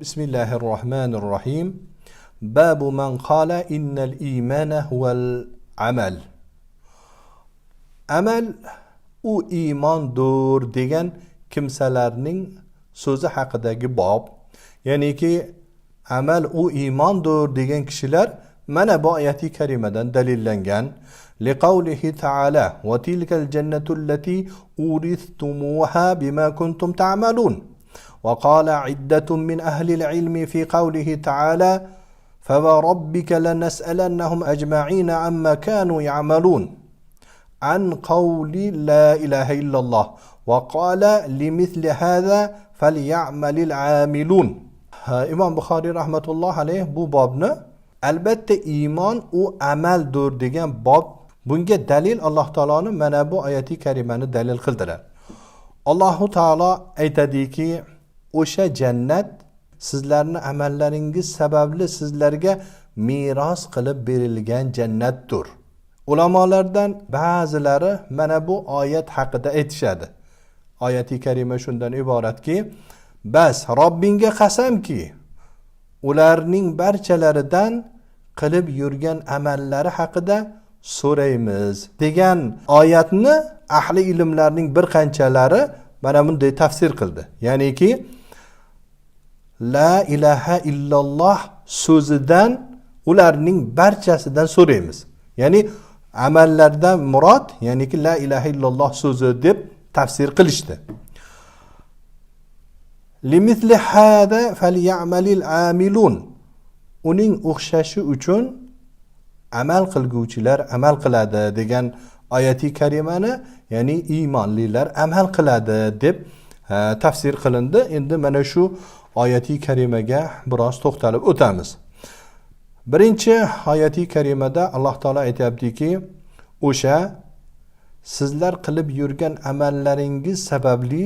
Bismillahirrahmanirrahim. Babu men kâle innel îmâne huvel amel. Amel u imandır degan kimsalarning so'zi haqidagi bob. Ya'niki amal u imandır degan kishilar mana bu oyati karimadan dalillangan. liqavlihi taala va tilkal jannatu allati uristumuha bima kuntum ta'malun. وقال عدة من أهل العلم في قوله تعالى: فوربك لنسألنهم أجمعين عما كانوا يعملون عن قول لا إله إلا الله، وقال لمثل هذا فليعمل العاملون. إمام بخاري رحمة الله عليه بو بابنا البت إيمان أو أمل دور باب بونجا دليل الله تعالى منابو آياتي كريمان دليل خلدلا. الله تعالى أيتاديكي o'sha jannat sizlarni amallaringiz sababli sizlarga meros qilib berilgan jannatdir. Ulamolardan ba'zilari mana bu oyat haqida aytishadi. Oyati karima shundan iboratki bas robbingga qasamki ularning barchalaridan qilib yurgan amallari haqida so'raymiz degan oyatni ahli ilmlarning bir qanchalari mana bunday tafsir qildi. Ya'niki la ilaha illalloh so'zidan ularning barchasidan so'raymiz. Ya'ni amallardan murod ya'niki la ilaha illalloh so'zi deb tafsir qilishdi. Limithli hada falyamalil amilun. Uning o'xshashi uchun amal qilguvchilar amal qiladi degan oyati karimani ya'ni iymonlilar amal qiladi deb tafsir qilindi. Endi mana shu oyati karimaga biroz to'xtalib o'tamiz. Birinchi oyati karimada alloh taolo aytyaptiki o'sha sizlar qilib yurgan amallaringiz sababli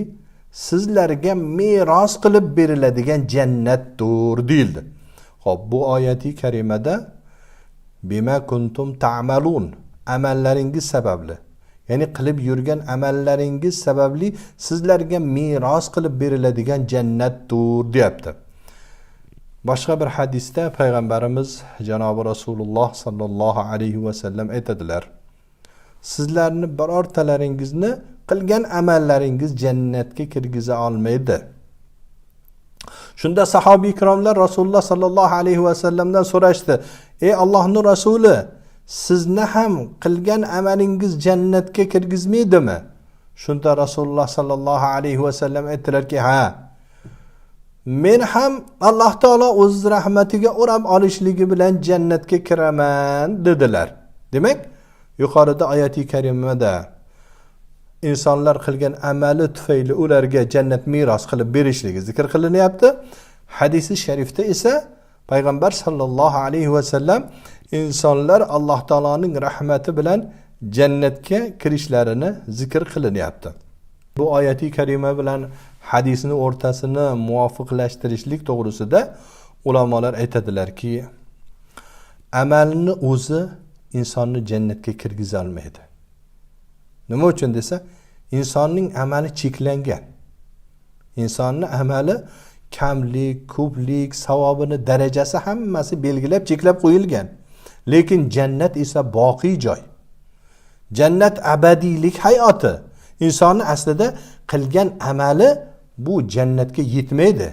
sizlarga meros qilib beriladigan jannatdir deyildi. Ho'p bu oyati karimada bima kuntum ta'malun amallaringiz sababli ya'ni qilib yurgan amallaringiz sababli sizlarga meros qilib beriladigan jannatdir deyapti. Boshqa bir hadisda payg'ambarimiz janobi rasululloh sollallohu alayhi vasallam aytadilar sizlarni birortalaringizni qilgan amallaringiz jannatga kirgiza olmaydi. Shunda sahobiy ikromlar rasululloh sollallohu alayhi vasallamdan so'rashdi ey allohni rasuli sizni ham qilgan amalingiz jannatga kirgizmaydimi? Shunda rasululloh sollallohu alayhi vasallam aytdilarki ha men ham alloh taolo o'z rahmatiga o'rab olishligi bilan jannatga kiraman dedilar. Demak yuqorida oyati karimada insonlar qilgan amali tufayli ularga jannat meros qilib berishligi zikr qilinyapti. Hadisi sharifda esa payg'ambar sollallohu alayhi vasallam insonlar alloh taoloning rahmati bilan jannatga kirishlarini zikr qilinyapti bu oyati karima bilan hadisni o'rtasini muvofiqlashtirishlik to'g'risida ulamolar aytadilarki amalni o'zi insonni jannatga kirgizolmaydi nima uchun desa insonning amali cheklangan. İnsonni amali kamlik ko'plik savobini darajasi hammasi belgilab cheklab qo'yilgan lekin jannat esa boqiy joy. Jannat abadiylik hayoti. Insonni aslida qilgan amali bu jannatga yetmaydi.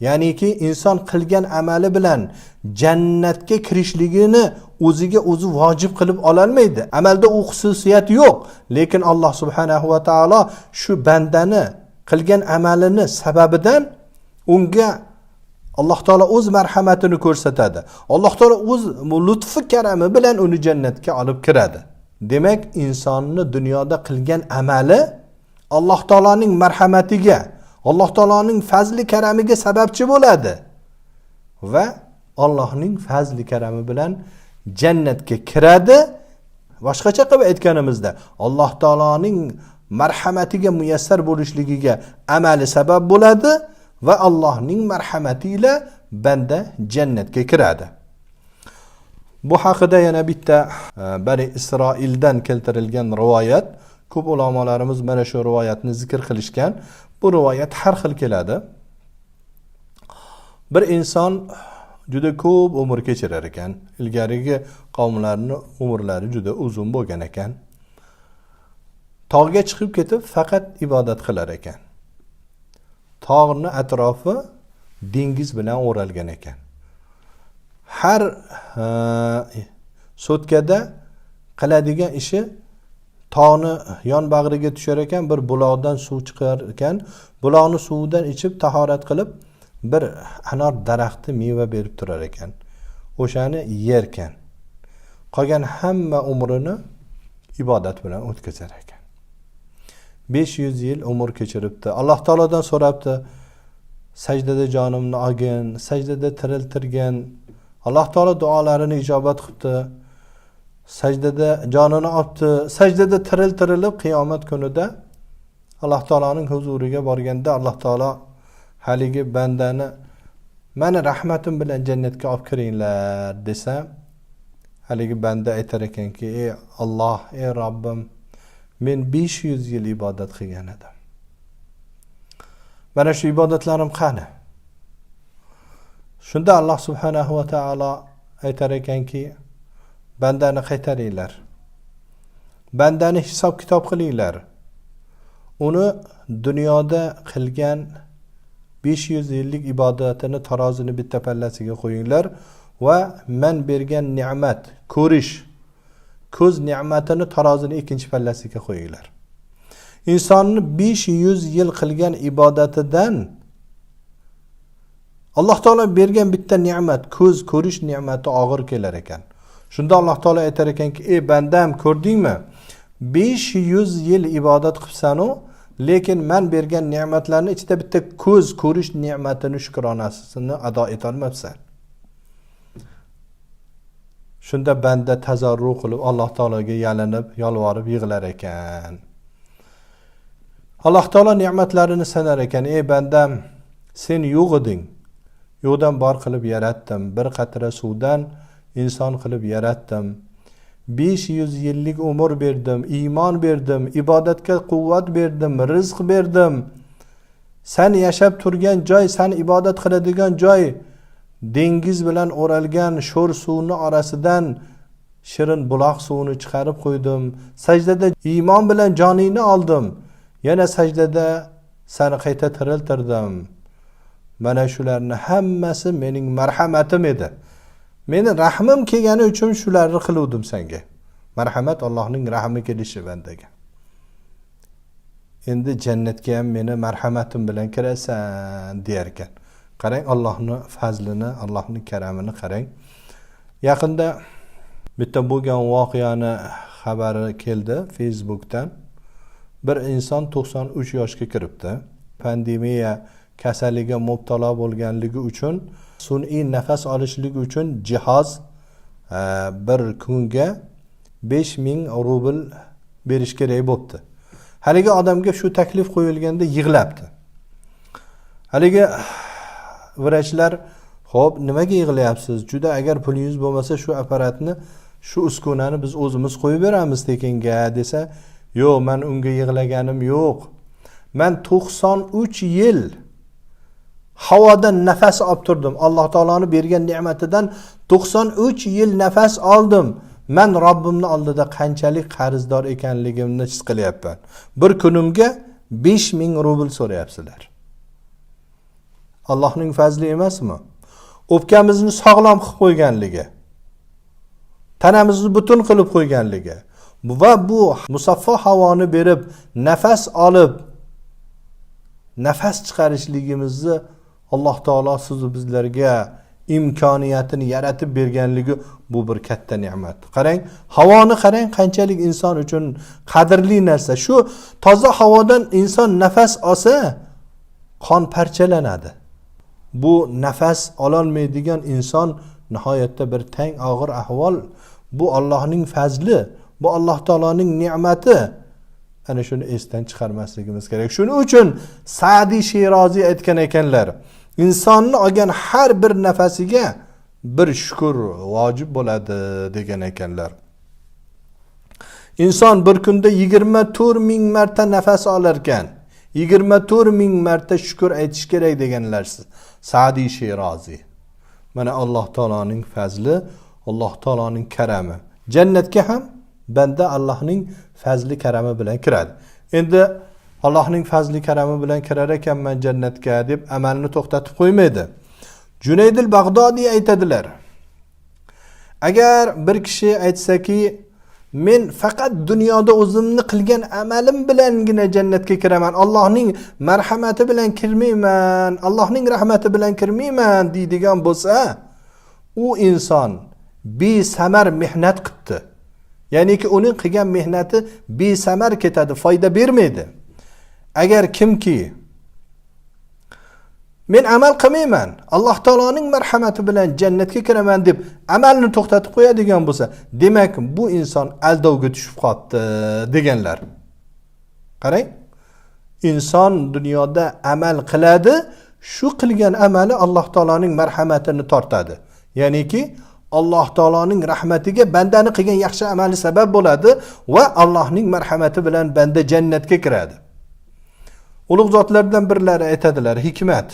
Ya'niki inson qilgan amali bilan jannatga kirishligini o'ziga o'zi vojib qilib ololmaydi. Amalda u xususiyat yo'q. Lekin alloh subhanahu va taolo shu bandani qilgan amalini sababidan unga alloh taolo o'z marhamatini ko'rsatadi. Alloh taolo o'z lutfi karami bilan uni jannatga olib kiradi. Demak insonni dunyoda qilgan amali alloh taoloning marhamatiga alloh taoloning fazli karamiga sababchi bo'ladi va allohning fazli karami bilan jannatga kiradi. Boshqacha qilib aytganimizda alloh taoloning marhamatiga muyassar bo'lishligiga amali sabab bo'ladi va allohning marhamati ila banda jannatga kiradi. Bu haqida yana bitta e, bani isroildan keltirilgan rivoyat. Ko'p ulamolarimiz mana shu rivoyatni zikr qilishgan. Bu rivoyat har xil keladi. Bir inson juda ko'p umr kechirar ekan. Ilgarigi qavmlarni umrlari juda uzun bo'lgan ekan. Tog'ga chiqib ketib faqat ibodat qilar ekan. Tog'ni atrofi dengiz bilan o'ralgan ekan. Har e, so'tkada qiladigan ishi tog'ni yon bag'riga tushar ekan bir buloqdan suv chiqar ekan. Buloqni suvidan ichib tahorat qilib bir anor daraxti meva berib turar ekan. O'shani yerkan. Qolgan hamma umrini ibodat bilan o'tkazar ekan. Besh yuz yil umr kechiribdi alloh taolodan so'rabdi sajdada jonimni olgin sajdada tiriltirgin alloh taolo duolarini ijobat qilibdi sajdada jonini olibdi sajdada tiriltirilib qiyomat kunida alloh taoloning huzuriga borganda alloh taolo haligi bandani mani rahmatim bilan jannatga olib kiringlar desa haligi banda aytar ekanki ey olloh ey robbim men besh yuz yil ibodat qilgan edim. Mana shu ibodatlarim qani? Shunda alloh subhanahu va taolo aytar ekanki bandani qaytaringlar. Bandani hisob kitob qilinglar. Uni dunyoda qilgan besh yuz yillik ibodatini tarozini bitta pallasiga qo'yinglar va man bergan ne'mat ko'rish ko'z ne'matini tarozini ikkinchi pallasiga qo'yinglar. İnsonni besh yuz yil qilgan ibodatidan alloh taolo bergan bitta ne'mat ko'z ko'rish ne'mati og'ir kelar ekan. Shunda alloh taolo aytar ekanki ey bandam ko'rdingmi? Besh yuz yil ibodat qilibsanu lekin man bergan ne'matlarni ichida bitta ko'z ko'rish ne'matini shukronasini ado etolmabsan shunda banda tazarru qilib alloh taologa yalinib yolvorib yig'lar ekan. Alloh taolo ne'matlarini sanar ekan. Ey bandam sen yo'q eding. Yo'qdan bor qilib yaratdim. Bir qatra suvdan inson qilib yaratdim. besh yuz yillik umr berdim iymon berdim ibodatga quvvat berdim rizq berdim. San yashab turgan joy san ibodat qiladigan joy dengiz bilan o'ralgan sho'r suvni orasidan shirin buloq suvini chiqarib qo'ydim. Sajdada iymon bilan joningni oldim. Yana sajdada sani qayta tiriltirdim. Mana shularni hammasi mening marhamatim edi. Meni rahmim kelgani uchun shularni qiluvdim senga. Marhamat allohning rahmi kelishi bandaga. Endi jannatga ham meni marhamatim bilan kirasan deyar qarang allohni fazlini allohni karamini qarang yaqinda bitta bo'lgan voqeani xabari keldi facebookdan bir inson to'qson uch yoshga kiribdi. Pandemiya kasaliga mubtalo bo'lganligi uchun sun'iy nafas olishlik uchun jihoz e, bir kunga besh ming rubl berish kerak bo'libdi haligi odamga shu taklif qo'yilganda yig'labdi. Haligi vrachlar ho'p nimaga yig'layapsiz? Juda agar pulingiz bo'lmasa shu apparatni shu uskunani biz o'zimiz qo'yib beramiz tekinga desa yo'q man unga yig'laganim yo'q. Man to'qson uch yil havodan nafas olib turdim. Alloh taoloni bergan ne'matidan to'qson uch yil nafas oldim. Man robbimni oldida qanchalik qarzdor ekanligimni his qilyapman. Bir kunimga besh ming rubl so'rayapsizlar allohning fazli emasmi o'pkamizni sog'lom qilib qo'yganligi tanamizni butun qilib qo'yganligi va bu musaffo havoni berib nafas olib nafas chiqarishligimizni alloh taolo sizu bizlarga imkoniyatini yaratib berganligi bu bir katta ne'mat qarang havoni qarang qanchalik inson uchun qadrli narsa shu toza havodan inson nafas olsa qon parchalanadi bu nafas ololmaydigan inson nihoyatda bir tang og'ir ahvol. Bu ollohning fazli bu alloh taoloning ne'mati. Ana shuni esdan chiqarmasligimiz kerak. Shuning uchun sadiy sheroziy aytgan ekanlar insonni olgan har bir nafasiga bir shukur vojib bo'ladi degan ekanlar. İnson bir kunda yigirma to'rt ming marta nafas olar ekan 24 ming marta shukr aytish kerak deganlar Sa'diy Shirazi. Mana Alloh taoloning fazli, Alloh taoloning karami. Jannatga ham banda Allohning fazli karami bilan kiradi. Endi Allohning fazli karami bilan kirar ekanman jannatga deb amalni to'xtatib qo'ymaydi. Junaydil Bag'dodiy aytadilar. Agar bir kishi aytsaki, men faqat dunyoda o'zimni qilgan amalim bilangina jannatga kiraman. Allohning marhamati bilan kirmayman, Allohning rahmati bilan kirmayman deydigan bo'lsa, u inson besamar mehnat qildi. Ya'niki uning qilgan mehnati besamar ketadi, foyda bermaydi. Agar kimki men amal qilmayman. Alloh taoloning marhamati bilan jannatga kiraman deb amalni to'xtatib qo'yadigan bo'lsa demak bu inson aldovga tushib qolibdi deganlar. Qarang inson dunyoda amal qiladi shu qilgan amali alloh taoloning marhamatini tortadi. Ya'niki alloh taoloning rahmatiga bandani qilgan yaxshi amali sabab bo'ladi va allohning marhamati bilan banda jannatga kiradi. Ulug' zotlardan birlari aytadilar hikmat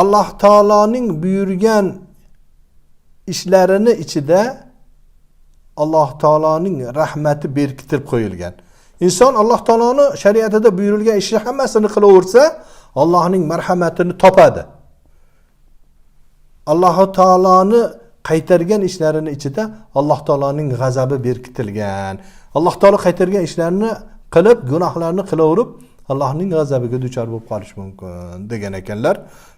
alloh taoloning buyurgan ishlarini ichida alloh taoloning rahmati berkitilib qo'yilgan inson alloh taoloni shariatida buyurilgan ishni hammasini qilaversa allohning marhamatini topadi. Alloh taoloni qaytargan ishlarini ichida alloh taoloning g'azabi berkitilgan alloh taolo qaytargan ishlarni qilib gunohlarni qilaverib allohning g'azabiga duchor bo'lib qolish mumkin degan ekanlar